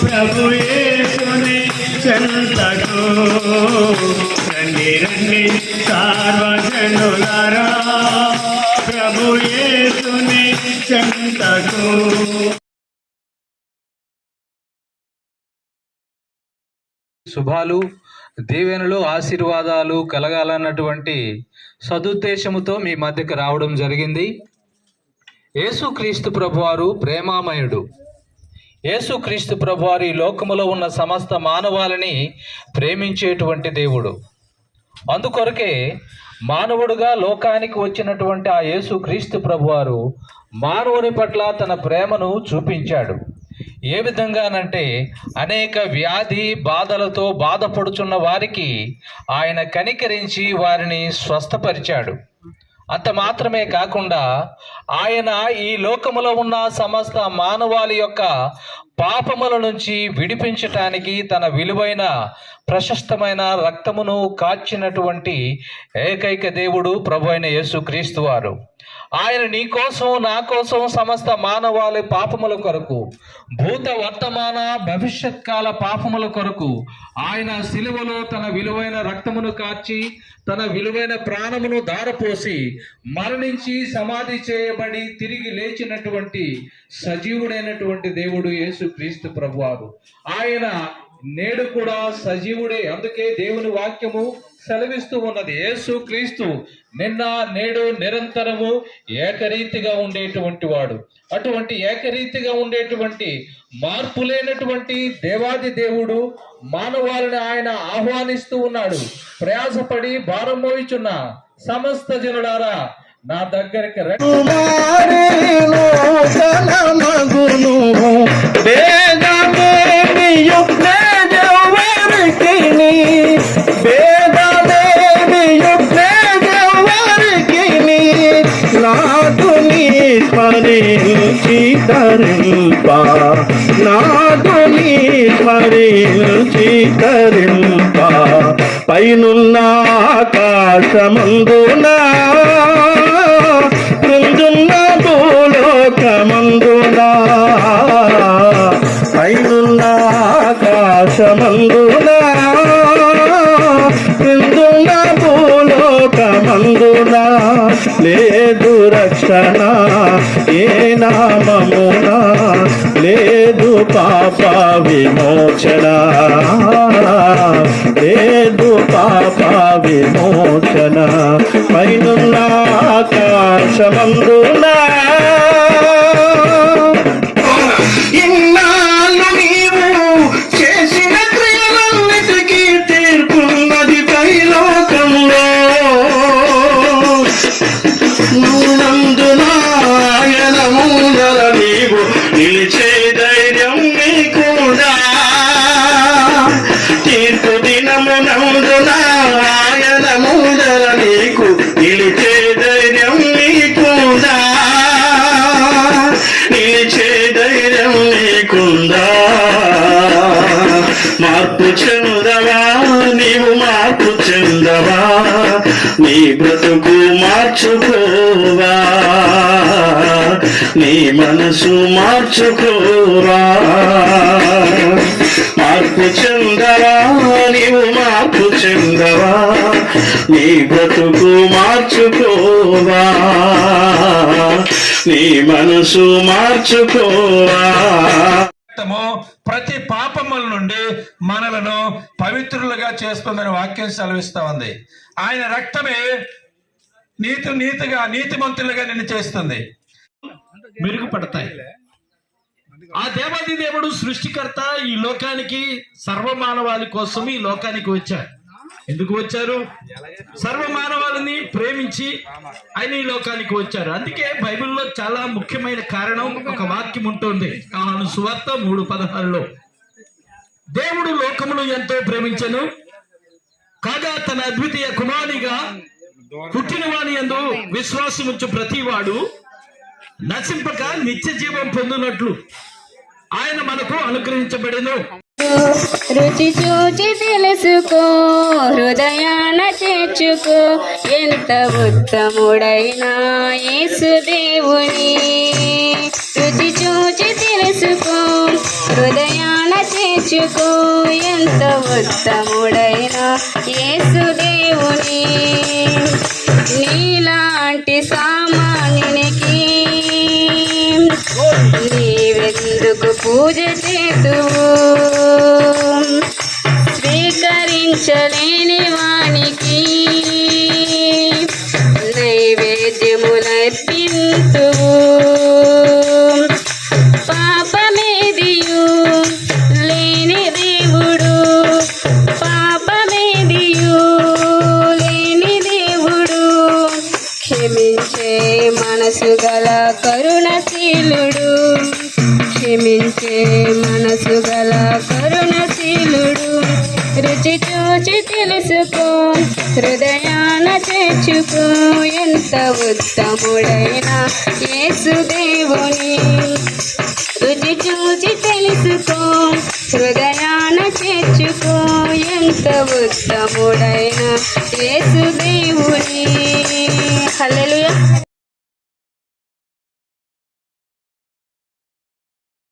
ప్రభు యేసుని చెంతకు రండి రండి సార్వజనులారా. ప్రభు యేసుని చెంతకు శుభాలు దీవెనలు ఆశీర్వాదాలు కలగాలన్నటువంటి సదుద్దేశముతో మీ మధ్యకు రావడం జరిగింది. యేసుక్రీస్తు ప్రభువారు ప్రేమామయుడు. యేసుక్రీస్తు ప్రభువారు ఈ లోకములో ఉన్న సమస్త మానవాలని ప్రేమించేటువంటి దేవుడు. అందుకొరకే మానవుడుగా లోకానికి వచ్చినటువంటి ఆ యేసుక్రీస్తు ప్రభువారు మానవుని పట్ల తన ప్రేమను చూపించాడు. ఏ విధంగానంటే అనేక వ్యాధి బాధలతో బాధపడుచున్న వారికి ఆయన కనికరించి వారిని స్వస్థపరిచాడు. అంత మాత్రమే కాకుండా ఆయన ఈ లోకములో ఉన్న సమస్త మానవాళి యొక్క పాపముల నుంచి విడిపించటానికి తన విలువైన ప్రశస్తమైన రక్తమును కాచినటువంటి ఏకైక దేవుడు ప్రభు అయిన యేసుక్రీస్తు వారు. ఆయన నీ కోసం నా కోసం సమస్త మానవాళి పాపముల కొరకు భూత వర్తమాన భవిష్యత్ కాల పాపముల కొరకు ఆయన సిలువలో తన విలువైన రక్తమును కార్చి తన విలువైన ప్రాణమును దారపోసి మరణించి సమాధి చేయబడి తిరిగి లేచినటువంటి సజీవుడైనటువంటి దేవుడు యేసు క్రీస్తు ప్రభువారు. ఆయన నేడు కూడా సజీవుడే. అందుకే దేవుని వాక్యము సెలవిస్తూ ఉన్నది. యేసు క్రీస్తు నిన్న నేడు నిరంతరము ఏకరీతిగా ఉండేటువంటి వాడు. అటువంటి ఏకరీతిగా ఉండేటువంటి మార్పు లేనటువంటి దేవాది దేవుడు మానవాళిని ఆయన ఆహ్వానిస్తూ ఉన్నాడు. ప్రయాసపడి భారం మోయిచున్న సమస్త జనులారా నా దగ్గరికి నాదుని స్మరించి తరింప. నాదుని స్మరించి తరింప. పైనున్న ఆకాశమందున ముందున్న భూలోకమందున పైనున్న ఆకాశమందునా భూలోకమందునా లేదు రక్షణ ఏ నామమునా? లేదు పాప విమోచన. లేదు పాప విమోచన. పైనున్న ఆకాశమందునా? తీర్పు దినము నందునాయన నీకు నిలిచే ధైర్యం నీకుడా నిలిచే ధైర్యం నీకుందా? మార్పు చెందవా? నీవు మార్పు చెందవా? నీ బ్రతుకు మార్చుకోవా? నీ మనసు మార్చుకోరా మార్పు చెందవా? నీవు మార్పు చెందవా? నీ బ్రతుకు మార్చుకోవా? నీ మనసు మార్చుకోవా? రక్తము ప్రతి పాపముల నుండి మనలను పవిత్రులుగా చేస్తుందని వాక్యం సెలవిస్తా ఉంది. ఆయన రక్తమే నీతి నీతిగా నీతిమంతులుగా నిన్ను చేస్తుంది. మెరుగుపడతాయి. ఆ దేవాది దేవుడు సృష్టికర్త ఈ లోకానికి సర్వమానవాళి కోసం ఈ లోకానికి వచ్చారు ఎందుకు వచ్చారు? సర్వమానవాళిని ప్రేమించి ఆయన ఈ లోకానికి వచ్చారు. అందుకే బైబిల్లో చాలా ముఖ్యమైన కారణం ఒక వాక్యం ఉంటుంది. కాను సువార్త మూడు పదహారులో దేవుడు లోకమును ఎంతో ప్రేమించను కాగా తన అద్వితీయ కుమారునిగా పుట్టిన వాని ఎందు విశ్వాసముంచు ప్రతివాడు నశింపక నిత్య జీవం పొందినట్లు ఆయన మనకు అనుగ్రహించబడెను. రుచి చూచి తెలుసుకో హృదయాన చేర్చుకో. ఎంత ఉత్తముడైనా యేసు దేవుని. రుచి చూచి తెలుసుకో హృదయాన చేర్చుకో. ఎంత ఉత్తముడైన యేసుదేవుని నీలాంటి సామాన్యునికి ఎందుకు పూజ చేతువు స్వీకరించలేని వానికి నైవేద్యములర్పింతువు. పాపమేదియు లేని దేవుడు. పాపమేదియు లేని దేవుడు. క్షమించే మనసు గల కరుణశీలుడు. క్షమించే మనసు గల కరుణశీలుడు. రుచి చూచి తెలుసుకో హృదయాన చేర్చుకో. ఎంత ఉత్తముడైన యేసుదేవుని రుచి చూచి తెలుసుకో హృదయాన చేర్చుకో. ఎంత ఉత్తముడైన యేసుదేవుని హల్లెలూయా.